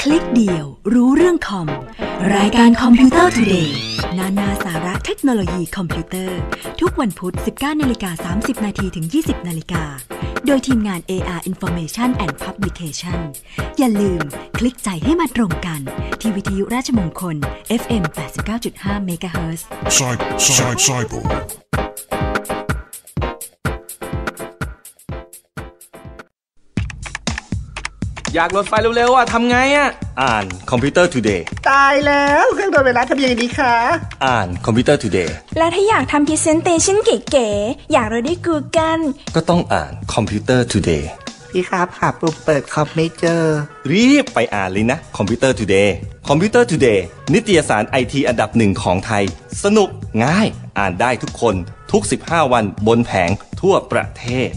คลิกเดียว รู้เรื่องคอม รายการคอมพิวเตอร์ทูเดย์นานาสาระเทคโนโลยีคอมพิวเตอร์ ทุกวันพุธ 19นาฬิกา30 นาทีถึง 20นาฬิกาโดยทีมงาน AR Information and Publication อย่าลืมคลิกใจให้มาตรงกัน ที่วิทยุราชมงคล FM 89.5 MHz Side, side, cyborg. อยากโหลดไฟล์เร็วๆอะทำไงอะ อ่านคอมพิวเตอร์ Today ตายแล้วเครื่องโดนไวรัสทำยังไงดีคะอ่านคอมพิวเตอร์ Today แล้วถ้าอยากทำพรีเซนเตชันเก๋ๆ อยากเราได้กูกัน ก็ต้องอ่านคอมพิวเตอร์ Today พี่ครับหาปุ่มเปิดคอมไม่เจอ รีบไปอ่านเลยนะคอมพิวเตอร์ Today คอมพิวเตอร์ Today นิตยสารไอทีอันดับหนึ่งของไทย สนุกง่ายอ่านได้ทุกคนทุก 15 วันบนแผงทั่วประเทศ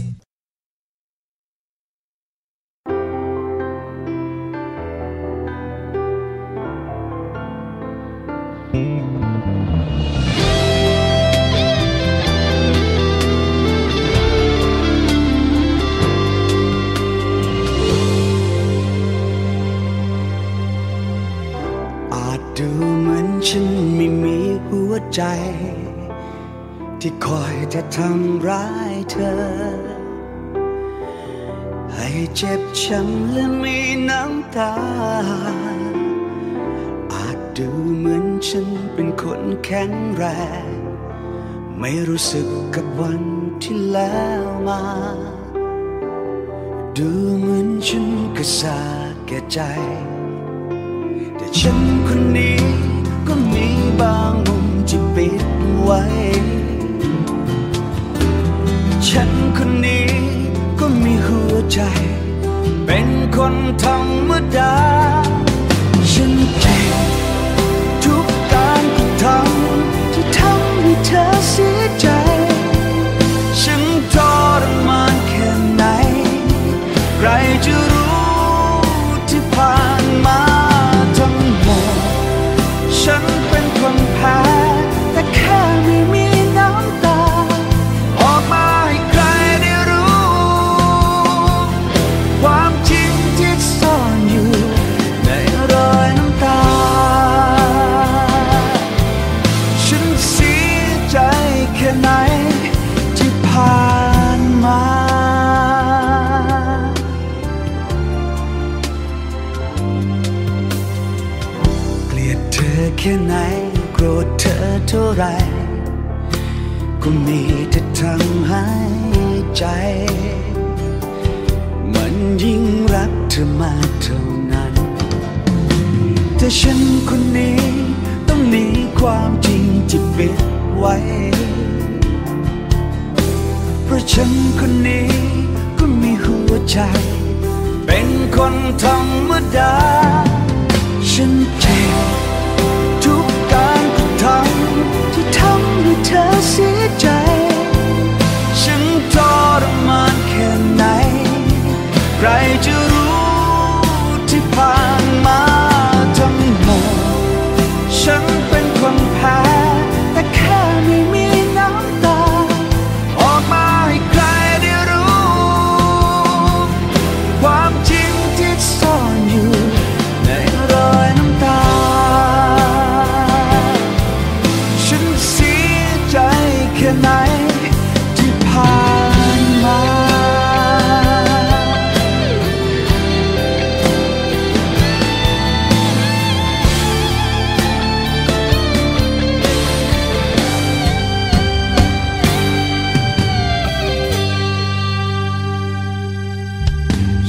ใจ ที่คอยจะทำร้ายเธอ ให้เจ็บช้ำและมีน้ำตา อาจดูเหมือนฉันเป็นคนแข็งแรง ไม่รู้สึกกับวันที่แล้วมา ดูเหมือนฉันก็สาแก่ใจ แต่ฉันคนนี้ก็มีบาง ปิดไว้ ฉันคนนี้ก็มีหัวใจ เป็นคนธรรมดา ฉันเจ็บทุกการกระทำที่ทำให้เธอเสียใจ ดา ฉันเจ็บทุกการกระทำที่ทำให้เธอ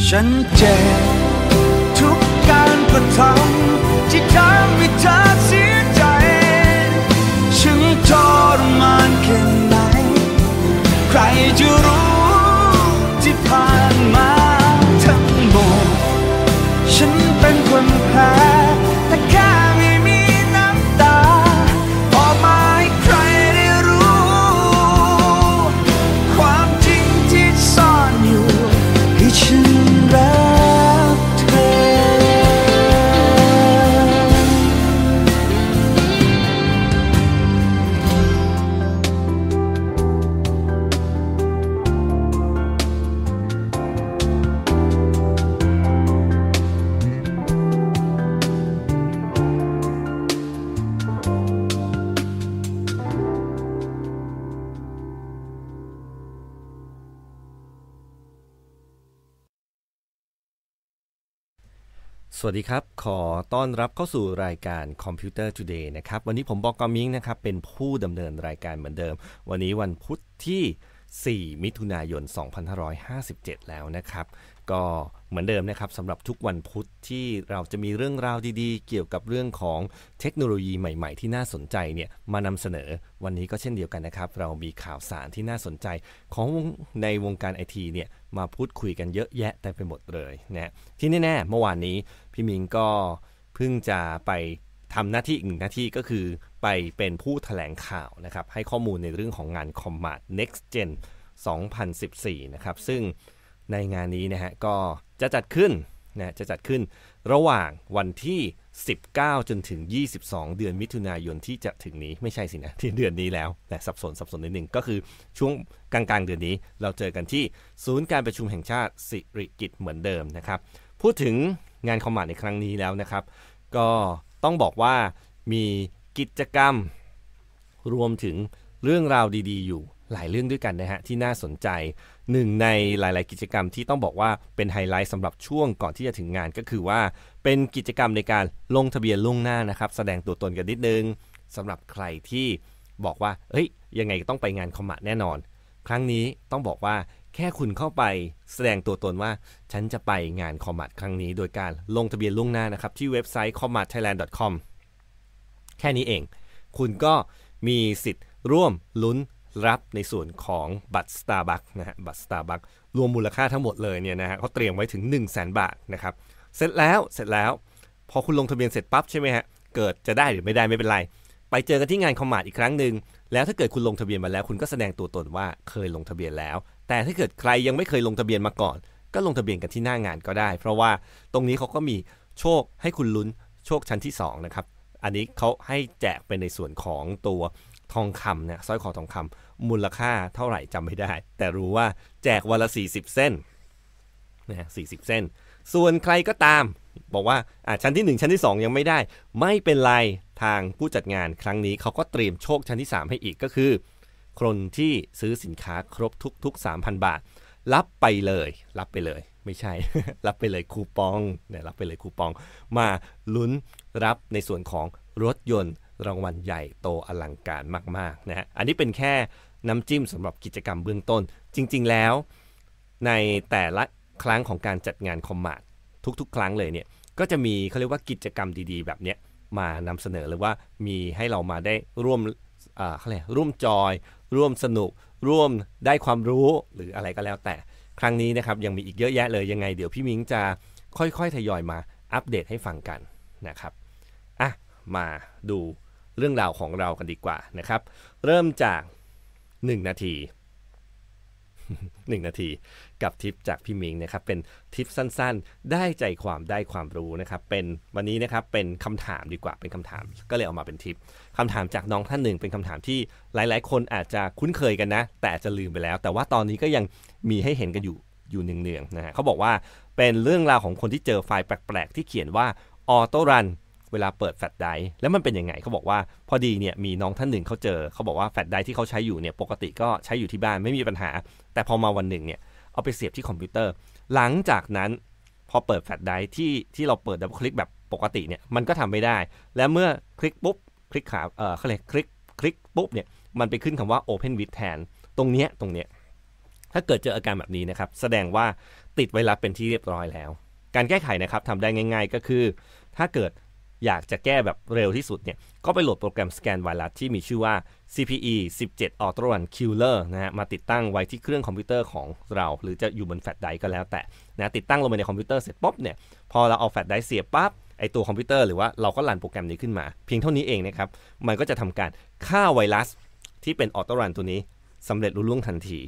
ฉันเจ็บทุกการกระทำที่ทำให้เธอเสียใจ ฉันทรมานแค่ไหน ใครจะรู้ที่ผ่านมาทั้งหมด ฉันเป็นคนแพ้ วัสดีครับ ขอต้อนรับเข้าสู่รายการคอมพิวเตอร์ทุเดย์นะครับ วันนี้ผมบอกกอมิงนะครับ เป็นผู้ดำเนินรายการเหมือนเดิม วันนี้วันพุธที่ 4 มิถุนายน 2557 แล้วนะครับ ก็เหมือนเดิมนะครับสำหรับทุกวันพุธที่เราจะมีเรื่องราวดีๆ เกี่ยวกับเรื่องของเทคโนโลยีใหม่ ๆ ที่น่าสนใจเนี่ยมานำเสนอวันนี้ก็เช่นเดียวกันนะครับ เรามีข่าวสารที่น่าสนใจของในวงการไอทีเนี่ยมาพูดคุยกันเยอะแยะแต่ไปหมดเลยนะที่แน่ๆเมื่อวานนี้พี่มิงก็เพิ่งจะไปทำหน้าที่อีกหนึ่งหน้าที่ก็คือไปเป็นผู้แถลงข่าวนะครับให้ข้อมูลในเรื่องของงาน Combat Next Gen 2014 นะครับ ซึ่งในงานนี้นะฮะก็ จะจัดขึ้นนะจะจัดขึ้นระหว่างวันที่ 19 จนถึง 22 เดือนมิถุนายนที่จะถึงนี้ไม่ใช่สินะที่เดือนนี้แล้วแต่สับสนสับสนนิดนึงก็คือช่วงกลางๆ เดือนนี้เราเจอกันที่ศูนย์การประชุมแห่งชาติสิริกิตเหมือนเดิมนะครับ พูดถึงงานคอมมานในครั้งนี้แล้วนะครับ ก็ต้องบอกว่ามีกิจกรรมรวมถึงเรื่องราวดีๆ อยู่หลายเรื่องด้วยกันนะฮะที่น่าสนใจ หนึ่งในหลาย ๆ กิจกรรมที่ต้องบอกว่าเป็นไฮไลท์สำหรับช่วงก่อนที่จะถึงงานก็คือว่า เป็นกิจกรรมในการลงทะเบียนล่วงหน้านะครับ แสดงตัวตนกันนิดนึงสำหรับใครที่บอกว่าเฮ้ย ยังไงต้องไปงานคอมมะแน่นอน ครั้งนี้ต้องบอกว่าแค่คุณเข้าไปแสดงตัวตนว่า ฉันจะไปงานคอมมัดครั้งนี้ โดยการลงทะเบียนล่วงหน้านะครับ ที่เว็บไซต์ commatthailand.com แค่นี้เอง คุณก็มีสิทธิ์ร่วมลุ้น รับในส่วนของบัตร Starbucks นะฮะบัตร Starbucks รวมมูลค่าทั้งหมดเลยเนี่ยนะฮะเขาเตรียมไว้ถึง 1 0 0 0 0แบาทนะครับเสร็จแล้วเสร็จแล้ว พอคุณลงทะเบียนเสร็จปั๊บใช่ไหมฮะเกิดจะได้หรือไม่ได้ไม่เป็นไร ไปเจอกันที่งานคอมมาดอีกครั้งหนึ่งแล้วถ้าเกิดคุณลงทะเบียนมาแล้ว คุณก็แสดงตัวตนว่าเคยลงทะเบียนแล้ว แต่ถ้าเกิดใครยังไม่เคยลงทะเบียนมาก่อน ก็ลงทะเบียนกันที่หน้างานก็ได้ เพราะว่าตรงนี้เขาก็มีโชคให้คุณลุ้นโชคชั้นที่2นะครับอันนี้เขาให้แจกเป็นในส่วนของตัว ทองคำเนี่ยสร้อยคอทองคำมูลค่าเท่าไหร่จำไม่ได้ แต่รู้ว่าแจกวันละ 40 เส้นนะฮะ40เส้น ส่วนใครก็ตาม บอกว่าอ่าชั้นที่ 1 ชั้นที่ 2 ยังไม่ได้ ไม่เป็นไรทางผู้จัดงานครั้งนี้เขาก็เตรียมโชคชั้นที่ 3 ให้อีกก็คือ คนที่ซื้อสินค้าครบทุก ๆ 3,000 บาท รับไปเลย รับไปเลย ไม่ใช่ รับไปเลยคูปองเนี่ยรับไปเลยคูปอง มาลุ้นรับในส่วนของรถยนต์ รางวัลใหญ่โตอลังการมากๆนะฮะอันนี้เป็นแค่น้ำจิ้มสำหรับกิจกรรมเบื้องต้น จริง ๆ แล้ว ในแต่ละครั้งของการจัดงานคอมมาดทุก ๆ ครั้งเลยเนี่ยก็จะมีเขาเรียกว่ากิจกรรมดีๆ แบบเนี้ยมานำเสนอหรือว่ามีให้เรามาได้ร่วมเขาเรียกร่วมจอย ร่วมสนุก ร่วมได้ความรู้หรืออะไรก็แล้วแต่ครั้งนี้นะครับยังมีอีกเยอะแยะเลยยังไง เดี๋ยวพี่มิงจะค่อยๆทยอยมาอัปเดตให้ฟังกันนะครับอะมาดู เรื่องราวของเรากันดีกว่านะครับ เริ่มจาก 1 นาที 1 นาทีกับทิปจากพี่มิงนะครับเป็นทิปสั้นๆ ได้ใจความได้ความรู้นะครับ เป็นวันนี้นะครับเป็นคำถามดีกว่าเป็นคำถาม ก็เลยเอามาเป็นทิปคำถามจากน้องท่านหนึ่ง เป็นคำถามที่หลายๆ คนอาจจะคุ้นเคยกันนะ แต่จะลืมไปแล้ว แต่ว่าตอนนี้ก็ยังมีให้เห็นกันอยู่อยู่เนืองๆนะฮะเขาบอกว่าเป็นเรื่องราวของคนที่เจอไฟล์แปลกๆ ที่เขียนว่าออโตรัน เวลาเปิดแฟลชไดร์แล้วมันเป็นยังไงเขาบอกว่าพอดีเนี่ยมีน้องท่านหนึ่งเขาเจอเขาบอกว่าแฟลชไดร์ที่เขาใช้อยู่เนี่ยปกติก็ใช้อยู่ที่บ้านไม่มีปัญหา แต่พอมาวันหนึ่งเนี่ยเอาไปเสียบที่คอมพิวเตอร์ หลังจากนั้นพอเปิดแฟลชไดร์ที่ที่เราเปิดดับคลิกแบบปกติเนี่ยมันก็ทำไม่ได้ และเมื่อคลิกปุ๊บคลิกขาเออเขาเรียกคลิกคลิกปุ๊บเนี่ยมันไปขึ้นคำว่า Open with แทนตรงเนี้ยตรงเนี้ยถ้าเกิดเจออาการแบบนี้นะครับ แสดงว่าติดไวรัสเป็นที่เรียบร้อยแล้ว การแก้ไขนะครับทำได้ง่าย ๆ ก็คือ ถ้าเกิด อยากจะแก้แบบเร็วที่สุดเนี่ยก็ไปโหลดโปรแกรมสแกนไวรัสที่มีชื่อว่า CPE 17 Auto Run Killer นะฮะมาติดตั้งไว้ที่เครื่องคอมพิวเตอร์ของเรา หรือจะอยู่บนแฟลชไดร์ก็แล้วแต่นะติดตั้งลงไปในคอมพิวเตอร์เสร็จปุ๊บเนี่ยพอเราเอาแฟลชไดร์เสียบปั๊บไอตัวคอมพิวเตอร์หรือว่าเราก็รันโปรแกรมนี้ขึ้นมา เพียงเท่านี้เองนะครับ มันก็จะทำการฆ่าไวรัสที่เป็นออโตรันตัวนี้สำเร็จรุ่ล่วงทันที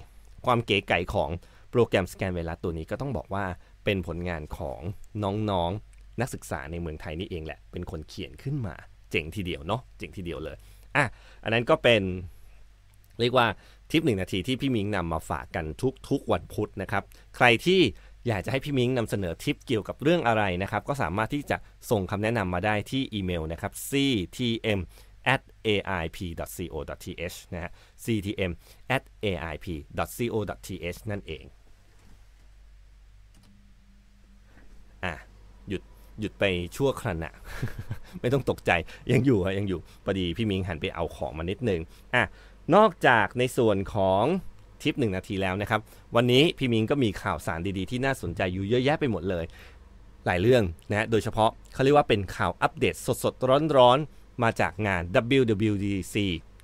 ความเก๋ไก๋ของโปรแกรมสแกนไวรัสตัวนี้ก็ต้องบอกว่าเป็นผลงานของน้อง นักศึกษาในเมืองไทยนี่เองแหละ เป็นคนเขียนขึ้นมา เจ๋งทีเดียวเนาะเจ๋งทีเดียวเลยอะอันนั้นก็เป็นเรียกว่าทิปหนึ่งนาทีที่พี่มิงนำมาฝากกันทุกทุกวันพุธนะครับ ใครที่อยากจะให้พี่มิงนำเสนอทิปเกี่ยวกับเรื่องอะไรนะครับ ก็สามารถที่จะส่งคำแนะนำมาได้ที่อีเมลนะครับ ctm at aip.co.th นะฮะ ctm at aip.co.th นั่นเอง อะ หยุดไปชั่วขณะ ไม่ต้องตกใจยังอยู่ยังอยู่พอดีพี่มิงหันไปเอาของมานิดนึงอะนอกจากในส่วนของทิปหนึ่งนาทีแล้วนะครับ วันนี้พี่มิงก็มีข่าวสารดีๆ ที่น่าสนใจอยู่เยอะแยะไปหมดเลย หลายเรื่องนะโดยเฉพาะเขาเรียกว่าเป็นข่าวอัปเดตสดๆ ร้อนๆ มาจากงาน WWDC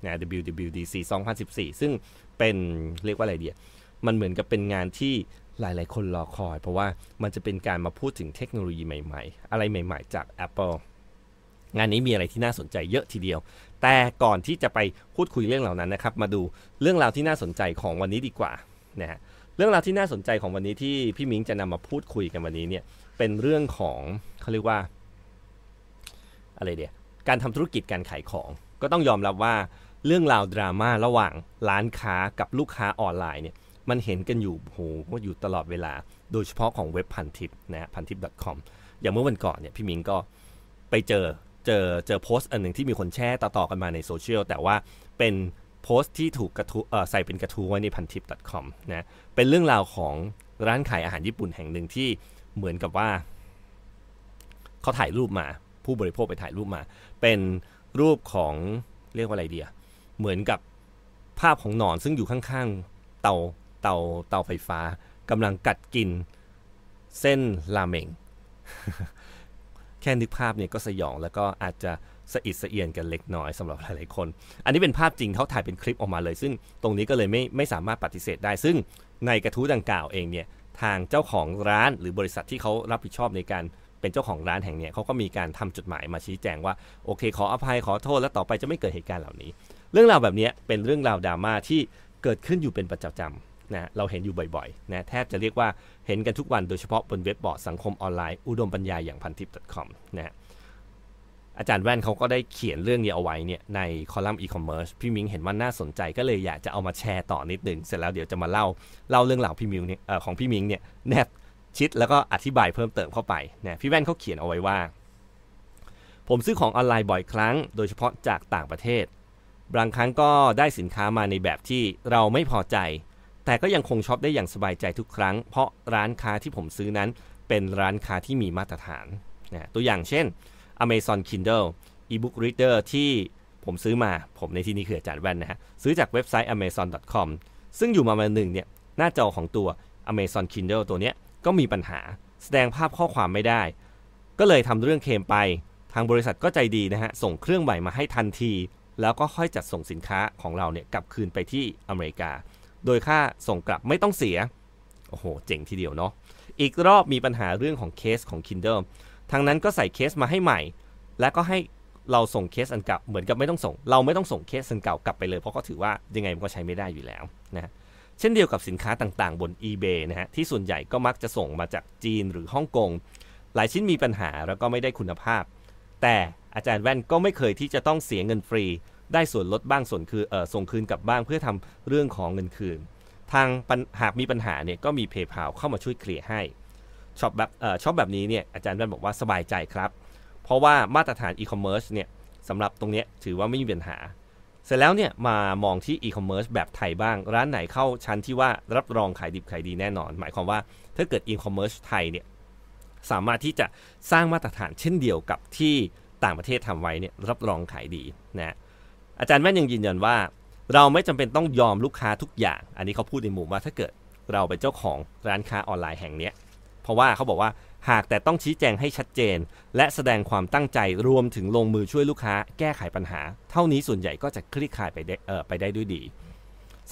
นะ WWDC 2014 ซึ่งเป็นเรียกว่าอะไรเดียมันเหมือนกับเป็นงานที่ หลายๆ คนรอคอย เพราะว่ามันจะเป็นการมาพูดถึงเทคโนโลยีใหม่ๆ อะไรใหม่ๆ จาก Apple งานนี้มีอะไรที่น่าสนใจเยอะทีเดียว แต่ก่อนที่จะไปพูดคุยเรื่องเหล่านั้นนะครับ มาดูเรื่องราวที่น่าสนใจของวันนี้ดีกว่านะฮะเรื่องราวที่น่าสนใจของวันนี้ที่พี่มิงจะนำมาพูดคุยกันวันนี้เนี่ยเป็นเรื่องของเขาเรียกว่าอะไรเดียการทำธุรกิจการขายของ ก็ต้องยอมรับว่าเรื่องราวดราม่าระหว่างร้านค้ากับลูกค้าออนไลน์เนี่ย มันเห็นกันอยู่โหอยู่ตลอดเวลา โดยเฉพาะของเว็บพันทิปนะพันทิป .com อย่างเมื่อวันก่อนเนี่ยพี่มิงก็ไปเจอเจอเจอโพสต์อันหนึ่งที่มีคนแชร์ต่อๆกันมาในโซเชียลแต่ว่าเป็นโพสต์ที่ถูกกระทูเอ่อใส่เป็นกระทู้ไว้ในพันทิป .com นะเป็นเรื่องราวของร้านขายอาหารญี่ปุ่นแห่งหนึ่งที่เหมือนกับว่าเขาถ่ายรูปมา ผู้บริโภคไปถ่ายรูปมา เป็นรูปของเรียกว่าอะไรเดียเหมือนกับภาพของหนอนซึ่งอยู่ข้างๆเตา เตาเตาไฟฟ้ากำลังกัดกินเส้นราเมง แค่นึกภาพเนี่ยก็สยองแล้วก็อาจจะสะอิดสะเอียนกันเล็กน้อยสำหรับหลายๆคน อันนี้เป็นภาพจริงเขาถ่ายเป็นคลิปออกมาเลย ซึ่งตรงนี้ก็เลยไม่ไม่สามารถปฏิเสธได้ ซึ่งในกระทู้ดังกล่าวเองเนี่ยทางเจ้าของร้านหรือบริษัทที่เขารับผิดชอบในการเป็นเจ้าของร้านแห่งเนี้ยเขาก็มีการทำจดหมายมาชี้แจงว่าโอเค ขออภัยขอโทษและต่อไปจะไม่เกิดเหตุการณ์เหล่านี้ เรื่องราวแบบนี้เป็นเรื่องราวดราม่าที่เกิดขึ้นอยู่เป็นประจำ นะเราเห็นอยู่บ่อยๆนะแทบจะเรียกว่าเห็นกันทุกวันโดยเฉพาะบนเว็บบอร์ดสังคมออนไลน์อุดมปัญญาอย่างพันทิป .com นะอาจารย์แว่นเขาก็ได้เขียนเรื่องนี้เอาไว้เนี่ยในคอลัมน์อีคอมเมิร์ซพี่มิงเห็นว่าน่าสนใจก็เลยอยากจะเอามาแชร์ต่อนิดหนึ่งเสร็จแล้วเดี๋ยวจะมาเล่าเล่าเรื่องราวพี่มิงเนี่ยของพี่มิงเนี่ยแนบชิดแล้วก็อธิบายเพิ่มเติมเข้าไปนะพี่แว่นเขาเขียนเอาไว้ว่า ผมซื้อของออนไลน์บ่อยครั้ง โดยเฉพาะจากต่างประเทศ บางครั้งก็ได้สินค้ามาในแบบที่เราไม่พอใจ แต่ก็ยังคงช็อปได้อย่างสบายใจทุกครั้ง เพราะร้านค้าที่ผมซื้อนั้น เป็นร้านค้าที่มีมาตรฐานนะตัวอย่างเช่น Amazon Kindle e-book reader ที่ผมซื้อมา ผมในที่นี้คืออาจารย์แว่นนะฮะ ซื้อจากเว็บไซต์ amazon.com ซึ่งอยู่มาวันหนึ่งเนี่ย หน้าจอของตัว Amazon Kindle ตัวเนี้ยก็มีปัญหา แสดงภาพข้อความไม่ได้ ก็เลยทำเรื่องเคลมไป ทางบริษัทก็ใจดีนะฮะ ส่งเครื่องใหม่มาให้ทันที แล้วก็ค่อยจัดส่งสินค้าของเราเนี่ยกลับคืนไปที่อเมริกา โดยค่าส่งกลับไม่ต้องเสีย โอ้โห เจ๋งทีเดียวเนาะ อีกรอบมีปัญหาเรื่องของเคสของ Kindle ทางนั้นก็ใส่เคสมาให้ใหม่ และก็ให้เราส่งเคสอันเก่าเหมือนกับไม่ต้องส่ง เราไม่ต้องส่งเคสอันเก่ากลับไปเลย เพราะก็ถือว่ายังไงมันก็ใช้ไม่ได้อยู่แล้วนะเช่นเดียวกับสินค้าต่างๆ บน eBay นะฮะที่ส่วนใหญ่ก็มักจะส่งมาจากจีนหรือฮ่องกงหลายชิ้นมีปัญหาแล้วก็ไม่ได้คุณภาพ แต่อาจารย์แว่นก็ไม่เคยที่จะต้องเสียเงินฟรี ได้ส่วนลดบ้างส่วนคืออส่งคืนกลับบ้างเพื่อทำเรื่องของเงินคืน ทางหากมีปัญหาเนี่ยก็มี PayPal เข้ามาช่วยเคลียร์ให้ช็อปแบบเออช็อปแบบนี้เนี่ยอาจารย์แว่นบอกว่าสบายใจครับ เพราะว่ามาตรฐานอีคอมเมิร์ซเนี่ยสำหรับตรงนี้ถือว่าไม่มีปัญหา เสร็จแล้วเนี่ยมามองที่อีคอมเมิร์ซแบบไทยบ้าง ร้านไหนเข้าชั้นที่ว่ารับรองขายดิบขายดีแน่นอน หมายความว่าถ้าเกิดอีคอมเมิร์ซไทยเนี่ยสามารถที่จะสร้างมาตรฐานเช่นเดียวกับที่ต่างประเทศทำไว้เนี่ยรับรองขายดีนะ อาจารย์แม่นยังยืนยันว่า เราไม่จำเป็นต้องยอมลูกค้าทุกอย่าง อันนี้เขาพูดในมุมว่าถ้าเกิดเราเป็นเจ้าของร้านค้าออนไลน์แห่งเนี้ยเพราะว่าเขาบอกว่าหากแต่ต้องชี้แจงให้ชัดเจน และแสดงความตั้งใจรวมถึงลงมือช่วยลูกค้า แก้ไขปัญหา เท่านี้ส่วนใหญ่ก็จะคลี่คลายไปได้เออไปได้ด้วยดี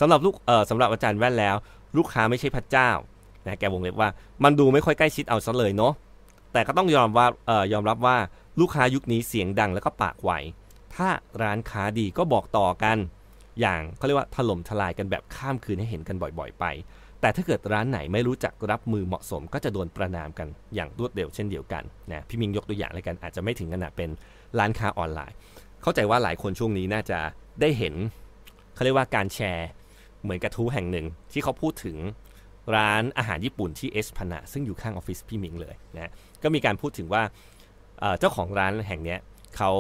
สำหรับลูกเออสำหรับอาจารย์แว่นแล้ว ลูกค้าไม่ใช่พระเจ้านะแกวงเล็บว่ามันดูไม่ค่อยใกล้ชิดเอาซะเลยเนาะแต่ก็ต้องยอมว่ายอมรับว่าลูกค้ายุคนี้เสียงดังแล้วก็ปากไว ถ้าร้านค้าดีก็บอกต่อกัน อย่างเขาเรียกว่าถล่มทลายกันแบบข้ามคืนให้เห็นกันบ่อยๆ ไป แต่ถ้าเกิดร้านไหนไม่รู้จักรับมือเหมาะสม ก็จะโดนประนามกันอย่างรวดเร็วเช่นเดียวกันนะพี่มิงยกตัวอย่างเลยกันอาจจะไม่ถึงขนาดเป็นร้านค้าออนไลน์ เข้าใจว่าหลายคนช่วงนี้น่าจะได้เห็นเขาเรียกว่าการแชร์เหมือนกระทู้แห่งหนึ่งที่เขาพูดถึงร้านอาหารญี่ปุ่นที่เอสพนาซึ่งอยู่ข้างออฟฟิศพี่มิงเลยนะก็มีการพูดถึงว่าเจ้าของร้านแห่งนี้เขา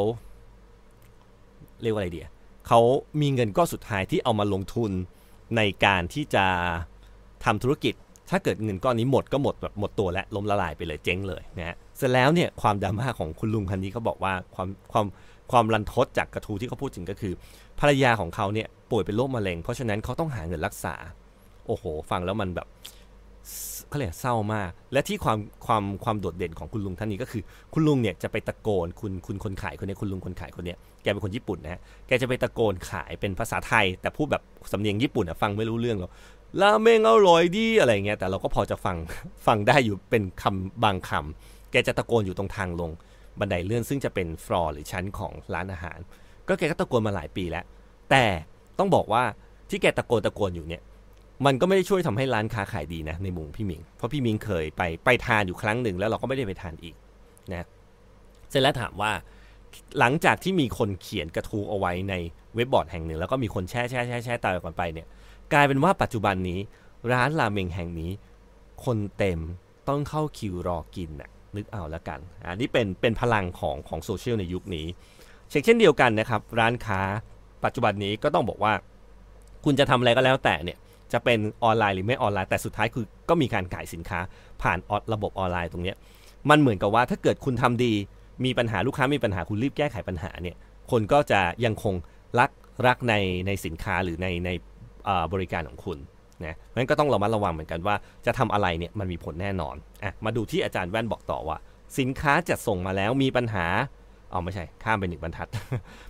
เรียกว่าอะไรเดียเขามีเงินก้อนสุดท้ายที่เอามาลงทุนในการที่จะทำธุรกิจ ถ้าเกิดเงินก้อนนี้หมดก็หมดแบบหมดตัวและล้มละลายไปเลยเจ๊งเลยนะฮะเสร็จแล้วเนี่ยความดราม่าของคุณลุงคนนี้เขาบอกว่าความความความรันทดจากกระทู้ที่เขาพูดถึงก็คือ ภรรยาของเขาเนี่ยป่วยเป็นโรคมะเร็ง เพราะฉะนั้นเขาต้องหาเงินรักษา โอ้โห ฟังแล้วมันแบบ เขาเรียกเศร้ามาก และที่ความความความโดดเด่นของคุณลุงท่านนี้ก็คือ คุณลุงเนี่ยจะไปตะโกนคุณคุณคนขายคนนี้คุณลุงคนขายคนเนี้ยแกเป็นคนญี่ปุ่นนะฮะแกจะไปตะโกนขายเป็นภาษาไทย แต่พูดแบบสำเนียงญี่ปุ่นอะฟังไม่รู้เรื่องหรอกราเมงอร่อยดีอะไรเงี้ยแต่เราก็พอจะฟังฟังได้อยู่เป็นคำบางคำแกจะตะโกนอยู่ตรงทางลงบันไดเลื่อนซึ่งจะเป็นฟลอร์หรือชั้นของร้านอาหาร ก็แกก็ตะโกนมาหลายปีแล้ว แต่ต้องบอกว่าที่แกตะโกนตะโกนอยู่เนี่ย มันก็ไม่ได้ช่วยทำให้ร้านค้าขายดีนะในมุมพี่มิง เพราะพี่มิงเคยไปไปทานอยู่ครั้งหนึ่งแล้วเราก็ไม่ได้ไปทานอีกนะเสร็จแล้วถามว่าหลังจากที่มีคนเขียนกระทู้เอาไว้ในเว็บบอร์ดแห่งหนึ่ง แล้วก็มีคนแช่แช่แช่แช่ตามกันไปเนี่ยกลายเป็นว่าปัจจุบันนี้ ร้านราเมงแห่งนี้ คนเต็มต้องเข้าคิวรอกินน่ะนึกเอาแล้วกันอันนี้เป็นเป็นพลังของของโซเชียลในยุคนี้เช่นเช่นเดียวกันนะครับ ร้านค้าปัจจุบันนี้ก็ต้องบอกว่า คุณจะทำอะไรก็แล้วแต่เนี่ย จะเป็นออนไลน์หรือไม่ออนไลน์แต่สุดท้ายคือก็มีการขายสินค้าผ่านออระบบออนไลน์ตรงเนี้ยมันเหมือนกับว่าถ้าเกิดคุณทำดีมีปัญหาลูกค้ามีปัญหาคุณรีบแก้ไขปัญหาเนี่ยคนก็จะยังคงรักรักในในสินค้าหรือในในบริการของคุณนะนั้นก็ต้องระมัดระวังเหมือนกันว่าจะทำอะไรเนี่ยมันมีผลแน่นอนอะมาดูที่อาจารย์แว่นบอกต่อว่า สินค้าจัดส่งมาแล้วมีปัญหา เอาไม่ใช่ ข้ามไปหนึ่งบรรทัด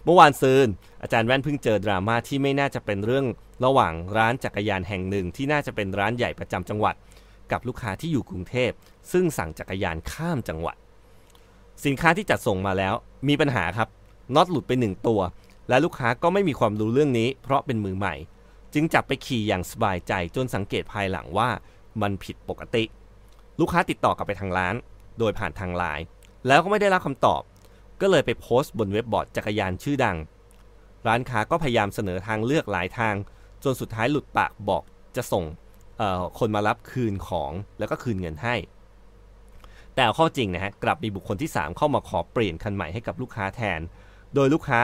เมื่อวานซืน อาจารย์แว่นเพิ่งเจอดราม่าที่ไม่น่าจะเป็นเรื่องระหว่างร้านจักรยานแห่งหนึ่ง ที่น่าจะเป็นร้านใหญ่ประจำจังหวัด กับลูกค้าที่อยู่กรุงเทพ ซึ่งสั่งจักรยานข้ามจังหวัด สินค้าที่จัดส่งมาแล้ว มีปัญหาครับน็อตหลุดไปหนึ่งตัว และลูกค้าก็ไม่มีความรู้เรื่องนี้ เพราะเป็นมือใหม่ จึงจับไปขี่อย่างสบายใจจนสังเกตภายหลังว่ามันผิดปกติ ลูกค้าติดต่อกลับไปทางร้าน โดยผ่านทางไลน์แล้วก็ไม่ได้รับคำตอบ ก็เลยไปโพสต์บนเว็บบอร์ดจักรยานชื่อดัง ร้านค้าก็พยายามเสนอทางเลือกหลายทาง จนสุดท้ายหลุดปากบอกจะส่งคนมารับคืนของแล้วก็คืนเงินให้ แต่ข้อจริงนะฮะกลับมีบุคคลที่ 3 เข้ามาขอเปลี่ยนคันใหม่ให้กับลูกค้าแทน โดยลูกค้า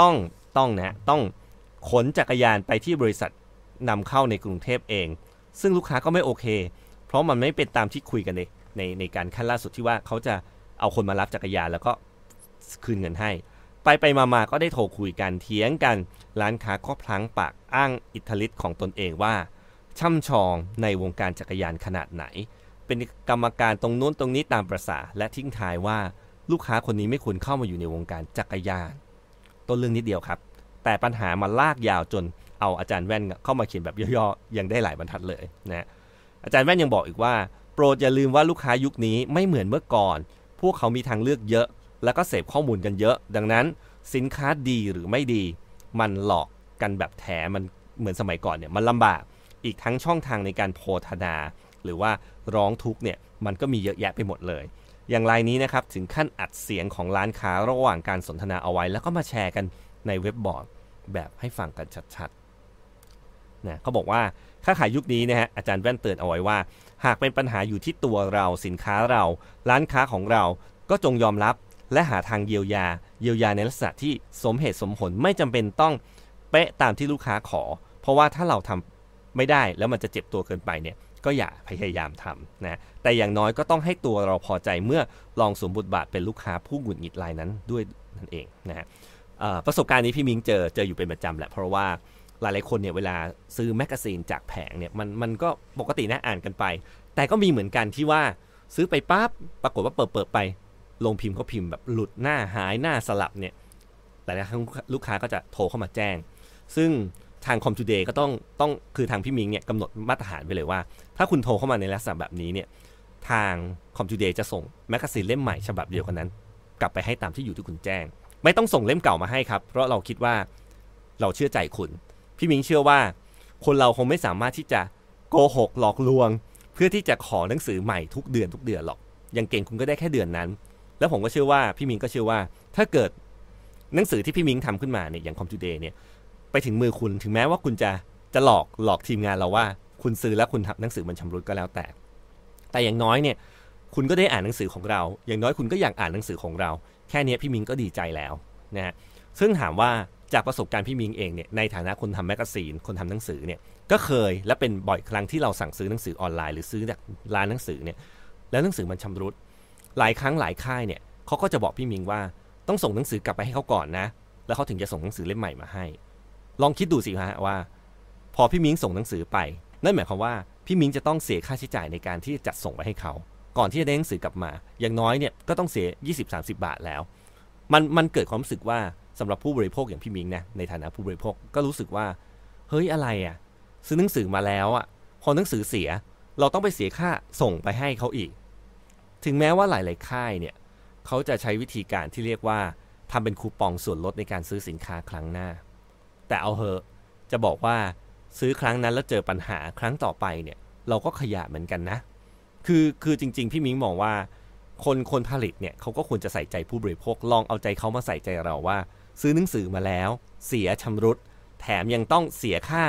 ต้องต้องนะฮะต้องขนจักรยานไปที่บริษัทนำเข้าในกรุงเทพเอง ซึ่งลูกค้าก็ไม่โอเค เพราะมันไม่เป็นตามที่คุยกันในในในการขั้นล่าสุดที่ว่าเขาจะเอาคนมารับจักรยานแล้วก็ คืนเงินให้ ไปไปมามาก็ได้โทรคุยกันเถียงกัน ร้านค้าก็พลั้งปากอ้างอิทธิฤทธิ์ของตนเองว่าช่ำชองในวงการจักรยานขนาดไหน เป็นกรรมการตรงนู้นตรงนี้ตามประษาและทิ้งท้ายว่าลูกค้าคนนี้ไม่ควรเข้ามาอยู่ในวงการจักรยาน ต้นเรื่องนิดเดียวครับ แต่ปัญหามาลากยาวจนเอาอาจารย์แว่นเข้ามาเขียนแบบย่อๆยังได้หลายบรรทัดเลยนะอาจารย์แว่นยังบอกอีกว่า โปรดอย่าลืมว่าลูกค้ายุคนี้ไม่เหมือนเมื่อก่อน พวกเขามีทางเลือกเยอะ แล้วก็เสพข้อมูลกันเยอะ ดังนั้นสินค้าดีหรือไม่ดี มันหลอกกันแบบแถมันเหมือนสมัยก่อนเนี่ยมันลำบากอีกทั้งช่องทางในการโพธนา หรือว่าร้องทุกข์เนี่ยมันก็มีเยอะแยะไปหมดเลย อย่างรายนี้นะครับถึงขั้นอัดเสียงของร้านค้าระหว่างการสนทนาเอาไว้ แล้วก็มาแชร์กันในเว็บบอร์ดแบบให้ฟังกันชัดๆนะเขาบอกว่าค่าขายยุคนี้นะฮะอาจารย์แว่นเตือนเอาไว้ว่า หากเป็นปัญหาอยู่ที่ตัวเราสินค้าเรา ร้านค้าของเราก็จงยอมรับ และหาทางเยียวยา เยียวยาในลักษณะที่สมเหตุสมผลไม่จำเป็นต้องเป๊ะตามที่ลูกค้าขอ เพราะว่าถ้าเราทำไม่ได้แล้วมันจะเจ็บตัวเกินไปเนี่ยก็อย่าพยายามทำนะแต่อย่างน้อยก็ต้องให้ตัวเราพอใจเมื่อลองสวมบทบาทเป็นลูกค้าผู้หงุดหงิดรายนั้นด้วยนั่นเองนะฮะประสบการณ์นี้พี่มิงเจอเจออยู่เป็นประจำแหละเพราะว่าหลายๆคนเนี่ยเวลาซื้อแมกกาซีนจากแผงเนี่ยมันมันก็ปกตินะอ่านกันไป แต่ก็มีเหมือนกันที่ว่าซื้อไปปั๊บปรากฏว่าเปิดเปิดไป ลงพิมพ์ก็พิมพ์แบบหลุดหน้าหายหน้าสลับเนี่ยหลายๆครั้งลูกค้าก็จะโทรเข้ามาแจ้ง ซึ่งทางคอม t ูเดย์ก็ต้องต้องคือทางพี่มิงเนี่ยกำหนดมาตรฐานไปเลยว่า ถ้าคุณโทรเข้ามาในลักษณะแบบนี้เนี่ยทางคอม t ูเดย์จะส่งแมกกาซีนเล่มใหม่ฉบับเดียวกันนั้น กลับไปให้ตามที่อยู่ที่คุณแจ้ง ไม่ต้องส่งเล่มเก่ามาให้ครับ เพราะเราคิดว่าเราเชื่อใจคุณ พี่มิงเชื่อว่า คนเราคงไม่สามารถที่จะโกหกหลอกลวง เพื่อที่จะขอหนังสือใหม่ทุกเดือนทุกเดือนหรอกอย่างเก่งคุณก็ได้แค่เดือนนั้น แล้วผมก็เชื่อว่าพี่มิงก็เชื่อว่า ถ้าเกิดหนังสือที่พี่มิงทำขึ้นมาเนี่ยอย่างคอม t ูเดย์เนี่ยไปถึงมือคุณถึงแม้ว่าคุณจะจะหลอกหลอกทีมงานเราว่า คุณซื้อแล้วคุณทำหนังสือมันชำรุดก็แล้วแต่ แต่อย่างน้อยเนี่ย คุณก็ได้อ่านหนังสือของเรา อย่างน้อยคุณก็อยากอ่านหนังสือของเรา แค่นี้พี่มิงก็ดีใจแล้วนะฮะซึ่งถามว่าจากประสบการณ์พี่มิงเองเนี่ยในฐานะคนทำแมกกาซีนคนทำหนังสือเนี่ยก็เคยและเป็นบ่อยครั้งที่เราสั่งซื้อหนังสือออนไลน์หรือซื้อจากร้านหนังสือเนี่ยแล้วหนังสือมันชำรุด หลายครั้งหลายค่ายเนี่ยเขาก็จะบอกพี่มิงว่าต้องส่งหนังสือกลับไปให้เขาก่อนนะ แล้วเขาถึงจะส่งหนังสือเล่มใหม่มาให้ ลองคิดดูสิฮะว่า พอพี่มิงส่งหนังสือไป นั่นหมายความว่าพี่มิงจะต้องเสียค่าใช้จ่ายในการที่จะจัดส่งไปให้เขา ก่อนที่จะได้หนังสือกลับมา อย่างน้อยเนี่ยก็ต้องเสีย 20-30 บาทแล้ว มันมันเกิดความรู้สึกว่าสำหรับผู้บริโภคอย่างพี่มิงนะในฐานะผู้บริโภคก็รู้สึกว่า เฮ้ยอะไรอะซื้อหนังสือมาแล้วอะพอหนังสือเสียเราต้องไปเสียค่าส่งไปให้เขาอีก ถึงแม้ว่าหลาย ๆ ค่ายเนี่ยเขาจะใช้วิธีการที่เรียกว่าทำเป็นคูปองส่วนลดในการซื้อสินค้าครั้งหน้า แต่เอาเหอะจะบอกว่าซื้อครั้งนั้นแล้วเจอปัญหาครั้งต่อไปเนี่ยเราก็ขยะเหมือนกันนะ คือคือจริง ๆ พี่มิ้งมองว่า คนคนผลิตเนี่ยเขาก็ควรจะใส่ใจผู้บริโภคลองเอาใจเขามาใส่ใจเราว่า ซื้อหนังสือมาแล้ว เสียชำรุด แถมยังต้องเสียค่า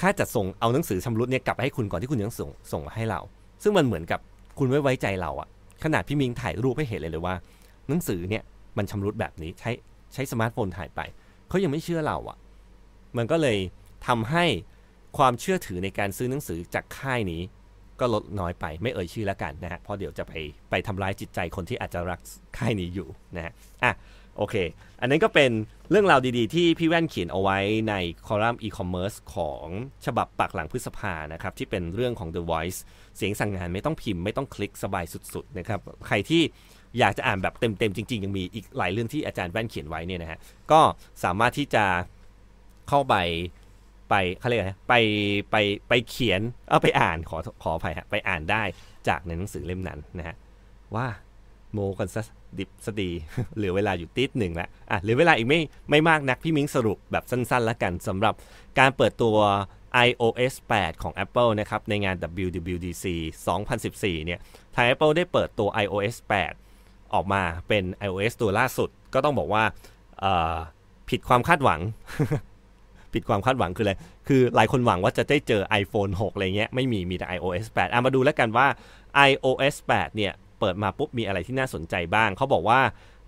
ค่าจัดส่งเอาหนังสือชำรุดเนี่ยกลับไปให้คุณก่อนที่คุณยังส่งส่งมาให้เรา ซึ่งมันเหมือนกับ คุณไม่ไว้ใจเราอะขนาดพี่มิงถ่ายรูปให้เห็นเลยเลยว่า หนังสือเนี่ยมันชำรุดแบบนี้ใช้ใช้สมาร์ทโฟนถ่ายไปเขายังไม่เชื่อเราอะมันก็เลยทำให้ความเชื่อถือในการซื้อหนังสือจากค่ายนี้ ก็ลดน้อยไปไม่เอ่ยชื่อแล้วกันนะฮะเพราะเดี๋ยวจะไปไปทำร้ายจิตใจคนที่อาจจะรักค่ายนี้อยู่นะฮะอะ โอเค อันนั้นก็เป็นเรื่องราวดีๆ ที่พี่แว่นเขียนเอาไว้ในคอลัมน์อีคอมเมิร์ซของฉบับปักหลังพฤษภานะครับ ที่เป็นเรื่องของ The Voice เสียงสั่งงานไม่ต้องพิมพ์ไม่ต้องคลิกสบายสุดๆนะครับ ใครที่อยากจะอ่านแบบเต็มๆ จริงๆ ยังมีอีกหลายเรื่องที่อาจารย์แว่นเขียนไว้เนี่ยนะฮะ ก็สามารถที่จะเข้าไปไปเขาเรียกไรนะไปไปไปเขียนเอาไปอ่านขอขออภัยฮะไปอ่านได้จากในหนังสือเล่มนั้นนะฮะว่า โมกันซะดิบสดี เหลือเวลาอยู่ติดหนึ่งแล้วอะเหลือเวลาอีกไม่ไม่มากนักพี่มิ้งสรุปแบบสั้นๆ แล้วกันสำหรับการเปิดตัว iOS 8 ของ Apple นะครับ ในงาน WWDC 2014 เนี่ย ทาง Apple ได้เปิดตัว iOS 8 ออกมาเป็น iOS ตัวล่าสุด ก็ต้องบอกว่าผิดความคาดหวัง ผิดความคาดหวังคืออะไร คือหลายคนหวังว่าจะได้เจอ iPhone 6 อะไรเงี้ย ไม่มี มีแต่ iOS 8 อะมาดูแล้วกันว่า iOS 8 เนี่ย ปิดมาปุ๊บมีอะไรที่น่าสนใจบ้าง เขาบอกว่า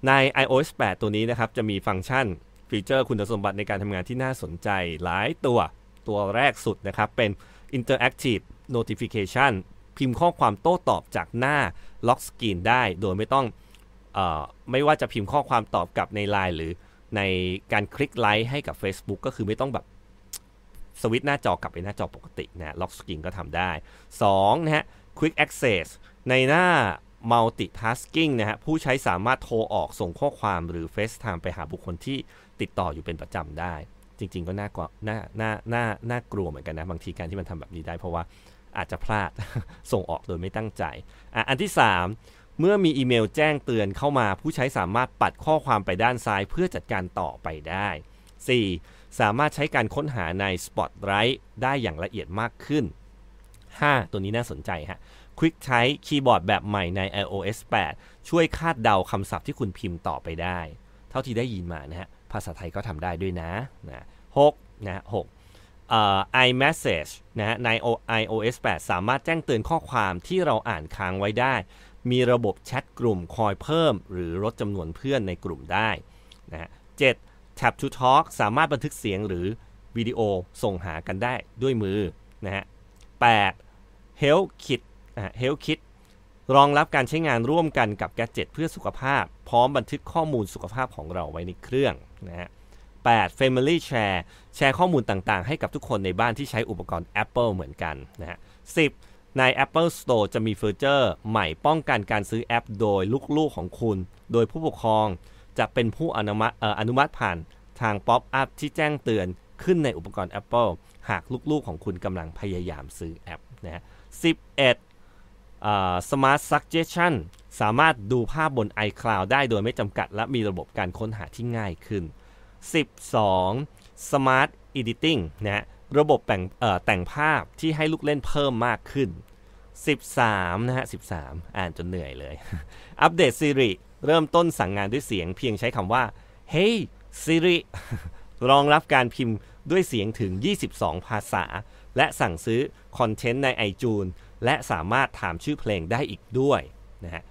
ใน iOS 8 ตัวนี้นะครับ จะมีฟังก์ชันฟีเจอร์คุณสมบัติในการทำงานที่น่าสนใจหลายตัวตัวแรกสุดนะครับ เป็น Interactive Notification พิมพ์ข้อความโต้ตอบจากหน้าล็อกสกรีนได้ โดยไม่ต้องออไม่ว่าจะพิมพ์ข้อความตอบกลับใน Line หรือในการคลิกไลค์ให้กับ Facebook ก็คือไม่ต้องแบบสวิตช์หน้าจอกลับไปหน้าจอปกตินะล็อกสกรีนก็ทำได้ 2. นะฮะ Quick Access ในหน้า Multitasking นะฮะผู้ใช้สามารถโทรออกส่งข้อความหรือ FaceTime ไปหาบุคคลที่ติดต่ออยู่เป็นประจำได้ จริง ๆ ก็น่ากลัวน่าน่าน่าน่ากลัวเหมือนกันนะบางทีการที่มันทำแบบนี้ได้ เพราะว่าอาจจะพลาดส่งออกโดยไม่ตั้งใจอะอันที่ 3 เมื่อมีอีเมลแจ้งเตือนเข้ามาผู้ใช้สามารถปัดข้อความไปด้านซ้ายเพื่อจัดการต่อไปได้ 4. สามารถใช้การค้นหาใน Spotlight ได้อย่างละเอียดมากขึ้น 5. ตัวนี้น่าสนใจฮะ Quick ใช้คีย์บอร์ดแบบใหม่ใน iOS 8 ช่วยคาดเดาคำศัพท์ที่คุณพิมพ์ต่อไปได้ เท่าที่ได้ยินมานะฮะ ภาษาไทยก็ทำได้ด้วยนะนะ6นะ6 uh, iMessage นะฮะใน iOS 8 สามารถแจ้งเตือนข้อความที่เราอ่านค้างไว้ได้ มีระบบแชทกลุ่มคอยเพิ่ม หรือลดจำนวนเพื่อนในกลุ่มได้นะฮะ 7. Tap to Talk สามารถบันทึกเสียงหรือวิดีโอส่งหากันได้ด้วยมือนะฮะ 8. Health Kit นะฮะ Health Kit รองรับการใช้งานร่วมกันกับแกจ e t เพื่อสุขภาพ พร้อมบันทึกข้อมูลสุขภาพของเราไว้ในเครื่องนะฮะ 8. Family Share แชร์ข้อมูลต่างๆ ให้กับทุกคนในบ้านที่ใช้อุปกรณ์ Apple เหมือนกันนะฮะ 10. ใน Apple Store จะมีฟีเจอร์ใหม่ป้องกันการซื้อแอปโดยลูกๆของคุณ โดยผู้ปกครองจะเป็นผู้อนุมัติอนุมัติผ่านทางป๊อปอัพที่แจ้งเตือนขึ้นในอุปกรณ์ Apple หากลูกๆของคุณกำลังพยายามซื้อแอปนะฮะ11 Smart Suggestion สามารถดูภาพบน iCloud ได้โดยไม่จำกัด และมีระบบการค้นหาที่ง่ายขึ้น 12 Smart Editing นะฮะระบบแต่งแต่งภาพที่ให้ลูกเล่นเพิ่มมากขึ้น 13 นะฮะ 13 อ่านจนเหนื่อยเลย อัปเดต Siri เริ่มต้นสั่งงานด้วยเสียงเพียงใช้คำว่า Hey Siri รองรับการพิมพ์ด้วยเสียงถึง 22 ภาษา และสั่งซื้อคอนเทนต์ใน iTunes และสามารถถามชื่อเพลงได้อีกด้วยนะฮะ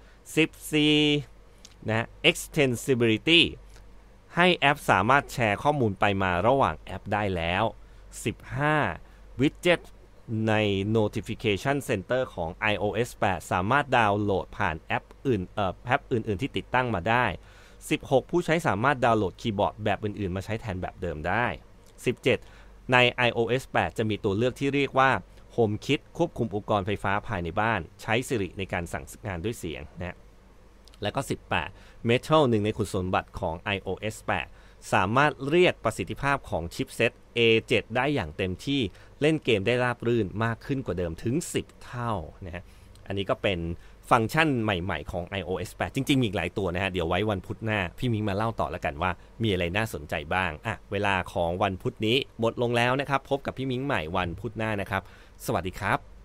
14นะ extensibility ให้แอปสามารถแชร์ข้อมูลไปมาระหว่างแอปได้แล้ว 15 widget ใน Notification Center ของ iOS 8 สามารถดาวน์โหลดผ่านแอปอื่นเอ่อแอปอื่น ๆ ที่ติดตั้งมาได้ 16 ผู้ใช้สามารถดาวน์โหลดคีย์บอร์ดแบบอื่น ๆ มาใช้แทนแบบเดิมได้ 17 ใน iOS 8 จะมีตัวเลือกที่เรียกว่า HomeKit ควบคุมอุปกรณ์ไฟฟ้าภายในบ้าน ใช้ Siri ในการสั่งงานด้วยเสียงนะแล้วก็ 18 Metal หนึ่งในคุณสมบัติของ iOS 8 สามารถเรียกประสิทธิภาพของชิปเซต A7 ได้อย่างเต็มที่เล่นเกมได้ราบรื่นมากขึ้นกว่าเดิมถึง 10 เท่านะฮะอันนี้ก็เป็นฟังก์ชันใหม่ๆของ iOS 8 จริง ๆ มีอีกหลายตัวนะฮะ เดี๋ยวไว้วันพุธหน้า พี่มิงมาเล่าต่อแล้วกันว่า มีอะไรน่าสนใจบ้าง อะ เวลาของวันพุธนี้หมดลงแล้วนะครับ พบกับพี่มิงใหม่วันพุธหน้านะครับ สวัสดีครับ